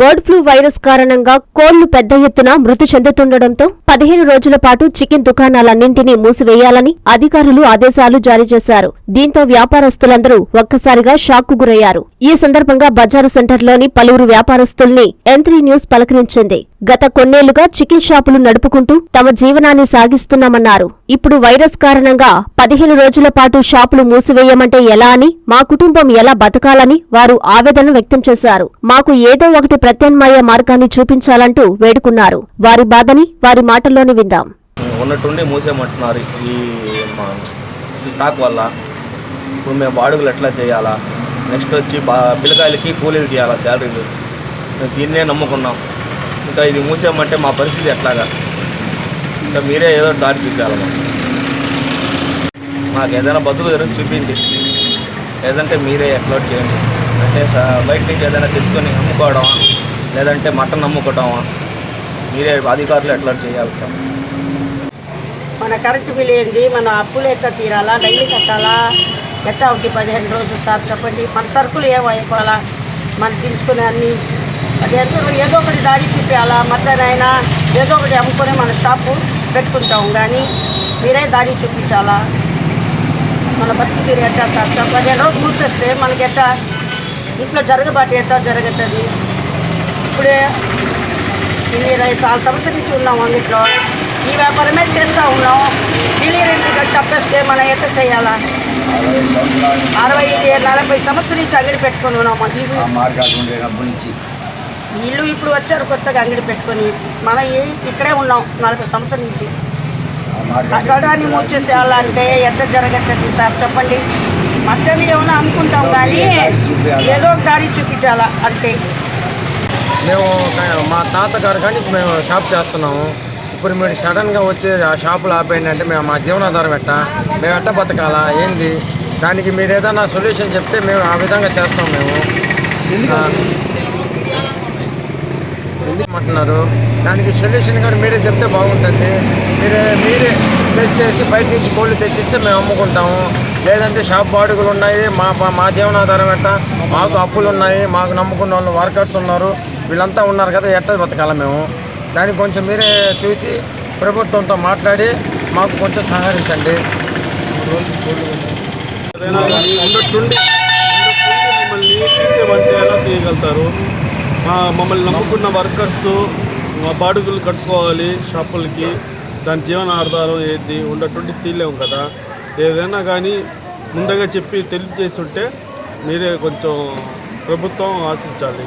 Bird flu virus కారణంగా కోళ్ళు పెద్ద ఎత్తున మృతి చెందుతుండటంతో పదిహేను రోజుల పాటు చికెన్ దుకాణాలన్నింటినీ మూసివేయాలని అధికారులు ఆదేశాలు జారీ చేశారు. దీంతో వ్యాపారస్తులందరూ ఒక్కసారిగా షాక్కు గురయ్యారు. ఈ సందర్భంగా బజారు సెంటర్లోని పలువురు వ్యాపారస్తుల్ని ఎంత్రీ న్యూస్ పలకరించింది. గత కొన్నేళ్ళుగా చికెన్ షాపులు నడుపుకుంటూ తమ జీవనాన్ని సాగిస్తున్నామన్నారు. ఇప్పుడు వైరస్ కారణంగా పదిహేను రోజుల పాటు షాపులు మూసివేయమంటే ఎలా అని మా కుటుంబం ఎలా బతకాలని వారు ఆవేదన వ్యక్తం చేశారు. మాకు ఏదో ఒకటి ప్రత్యామ్నాయ మార్గాన్ని చూపించాలంటూ వేడుకున్నారు. వారి బాధని వారి మాటల్లోనే విందాం. ఉన్నట్టుండి మూసేయమంటున్నారు ఈ మా టాక్ వల్ల. ఇప్పుడు మేము బాడుగులు ఎట్లా చేయాలా? నెక్స్ట్ వచ్చి పిల్లకాయలకి కూలీలు చేయాలా శాలరీలు? మేము దీన్నే నమ్ముకున్నాం. ఇంకా ఇది మూసేయమంటే మా పరిస్థితి ఎట్లాగా? ఇంకా మీరే ఏదో దారి చూపించాలమ్మా మాకు. ఏదైనా బతుకు జరిగి చూపించి లేదంటే మీరే ఎక్లోడ్ చేయండి. అంటే స- బయట నుంచి ఏదైనా తెచ్చుకొని అమ్ముకోవడం లేదంటే మటన్ అమ్ముకోవడమా మీరే అధికారులు ఎట్లా చేయాలి సార్? మన కరెంటు బిల్ ఏంది? మన అప్పులు ఎట్లా తీరాలా? డైలీ కట్టాలా? ఎట్లా ఒకటి పదిహేను రోజులు సార్ చెప్పండి. మన సరుకులు ఏమైపోవాలా అయిపోవాలా? మనం తీసుకునే అన్ని. అది ఏదో ఒకటి దారి చూపించాలా మట్లనైనా ఏదో ఒకటి అమ్ముకునే మన షాపు పెట్టుకుంటాం కానీ మీరే దారి చూపించాలా? మన బతుకు తీరు ఎట్టా సార్? పదిహేను రోజులు మూసేస్తే మనకి ఎట్టా? ఇంట్లో జరగబాటు ఎట్టా జరుగుతుంది? ఇప్పుడే ఇన్ని సాల సంవత్సరం నుంచి ఉన్నాం అంగిట్లో ఈ వ్యాపారమే చేస్తూ ఉన్నాం డెలివరీ చెప్పేస్తే మనం ఎంత చేయాలా? అరవై నలభై సంవత్సరం నుంచి అంగడి పెట్టుకొని ఉన్నాం వీళ్ళు ఇప్పుడు వచ్చారు కొత్తగా అంగడి పెట్టుకొని. మనం ఇక్కడే ఉన్నాం నలభై సంవత్సరం నుంచి. అక్కడాన్ని మూసేసేయాలంటే ఎట్లా జరగట్లేదు సార్? చెప్పండి. మట్టని ఏమైనా అమ్ముకుంటాం కానీ ఏదో ఒక దారి చూపించాలా అంతే మేము మా తాతగారు కానీ మేము షాప్ చేస్తున్నాము. ఇప్పుడు మీరు సడన్గా వచ్చి ఆ షాపులు ఆపేయండి అంటే మేము మా జీవనాధారం ఎట్ట? మేము ఎట్ట బతకాలా? ఏంది? దానికి మీరు ఏదైనా సొల్యూషన్ చెప్తే మేము ఆ విధంగా చేస్తాం మేము. ఆ, అంటున్నారు దానికి సొల్యూషన్ కానీ మీరే చెప్తే బాగుంటుంది. మీరే మీరే తెచ్చేసి బయట నుంచి కోళ్ళు తెచ్చిస్తే మేము అమ్ముకుంటాము. లేదంటే షాప్ బాడుగులు ఉన్నాయి. మా మా- జీవనాధారం ఎట్ట? మాకు అప్పులు ఉన్నాయి మాకు నమ్ముకున్న వాళ్ళు వర్కర్స్ ఉన్నారు. వీళ్ళంతా ఉన్నారు కదా ఎట్ట బతకాల మేము? దానికి కొంచెం మీరే చూసి ప్రభుత్వంతో మాట్లాడి మాకు కొంచెం సహకరించండి. మమ్మల్ని తీసేవంటే ఎలా తీయగలుగుతారు? మమ్మల్ని నమ్ముకున్న వర్కర్స్ మా బాడుగులు కట్టుకోవాలి షాపులకి. దాని జీవన ఆధారం ఏంటి ఉన్నట్టుండి తీయలేము కదా. ఏదైనా కానీ ముందుగా చెప్పి తెలియజేసి ఉంటే మీరే కొంచెం ప్రభుత్వం ఆశించాలి.